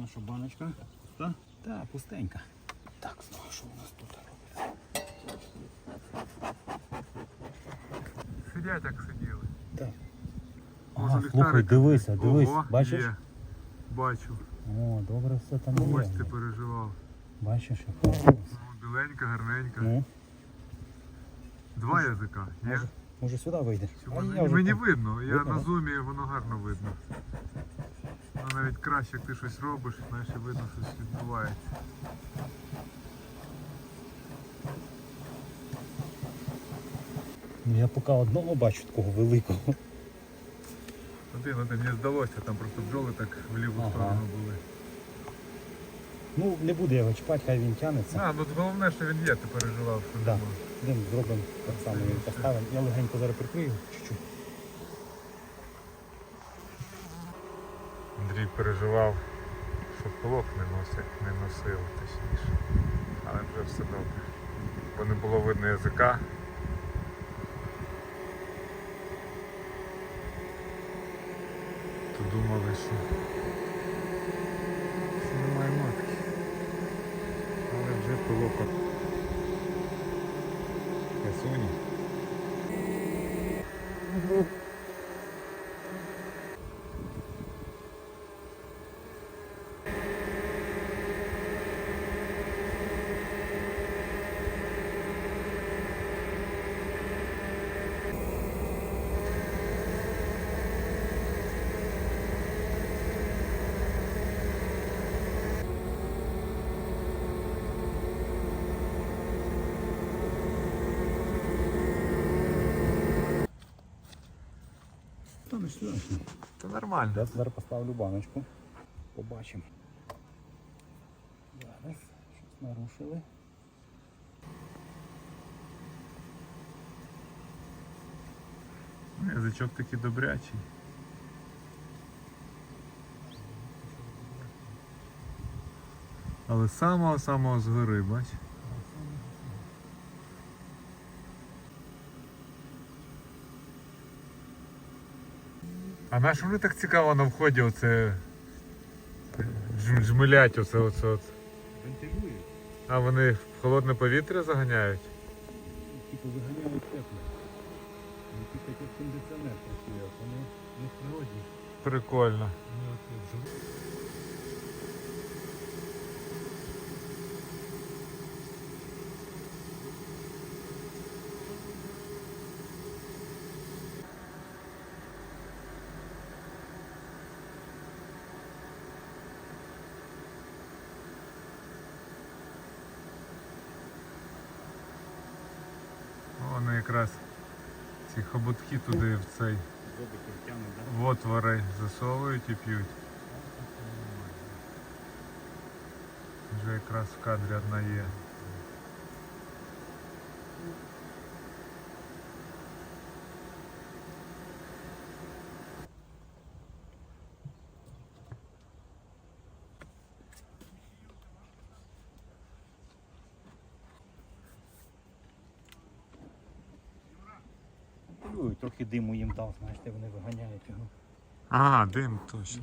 наша баночка. Та? Та, пустенька. Так, знову що у нас тут робиться? Сидять як сиділи. Так. Може, Ага, слухай, дивися, дивись, Ого, бачиш? Є. Бачу. О, добре все там Ось є. ти переживав. Бачиш, як. Ну, Біленька, гарненька. Ну, Два язика. Є? може, може сюди вийдеш? Чи А воно- я вже Мені там. видно, я Видно, на да? зумі воно гарно видно. Навіть краще, як ти щось робиш, знаєш, і видно, що щось відбувається. Ну, Я поки одного бачу такого великого. Один, один, мені здалося, там просто бджоли так в ліву Ага. сторону були. Ну, не буде його чіпати, хай він тянеться. А, ну головне, що він є, ти переживав, що Да. нема. Один зробимо так само, він поставимо. Я легенько зараз прикрию чуть-чуть. Андрій переживав, що пилок не носить, не носив, точніше. Але вже все добре. Бо не було видно язика. То думали, що, що немає матки. Але вже пилок от красуні. Не страшно. Це нормально. Я зараз поставлю баночку. Побачимо. Зараз щось нарушили. Язичок такий добрячий. Але самого-самого згори, бач. А на що вони так цікаво на вході оце жм- жмилять оце оце. оце? Вентилюють, А вони в холодне повітря заганяють? типу виганяють тепло. Ну, типу як кондиціонер працює, вони не природні. Прикольно. Вони от живуть. Вони якраз ці хоботки туди в цей в отвори засовують і п'ють. Вже якраз в кадрі одна є. Вентилюють, трохи диму їм дав, знаєш, вони виганяють його. А, дим точно.